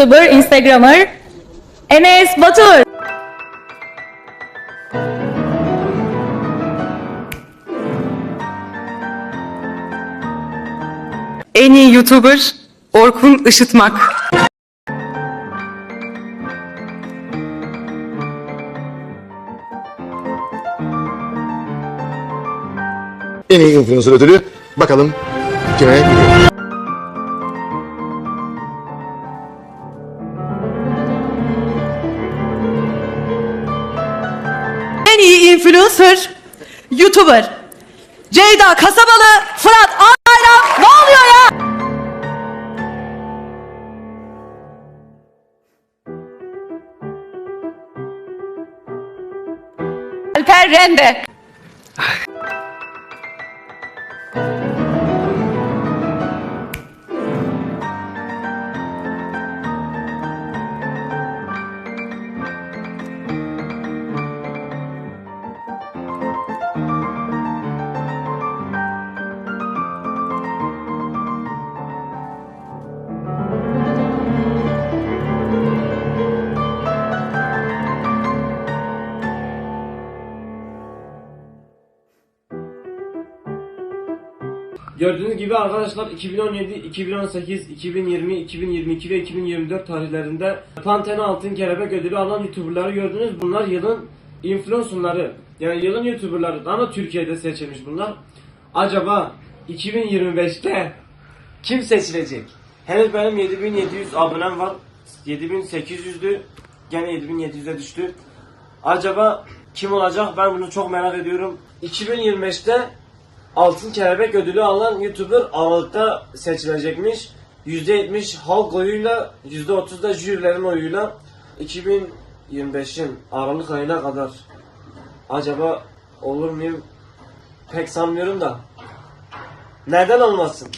YouTuber, Instagramer Enes Batur. En iyi YouTuber Orkun Işıtmak. En iyi influencer ödülü bakalım kime gidiyor. İnfluencer, YouTuber. Ceyda Kasabalı, Fırat Ayran. Ne oluyor ya? Alper Rende. Gördüğünüz gibi arkadaşlar 2017, 2018, 2020, 2022 ve 2024 tarihlerinde Pantene Altın Kelebek ödülü alan YouTuber'ları gördünüz. Bunlar yılın influencer'ları. Yani yılın YouTuber'ları ama Türkiye'de seçilmiş bunlar. Acaba 2025'te kim seçilecek? Henüz benim 7700 abonem var. 7800'dü. Gene 7700'e düştü. Acaba kim olacak? Ben bunu çok merak ediyorum. 2025'te Altın Kelebek ödülü alan YouTuber Aralık'ta seçilecekmiş. %70 halk oyuyla, %30 da jürilerin oyuyla 2025'in Aralık ayına kadar acaba olur muyum? Pek sanmıyorum da. Neden olmasın?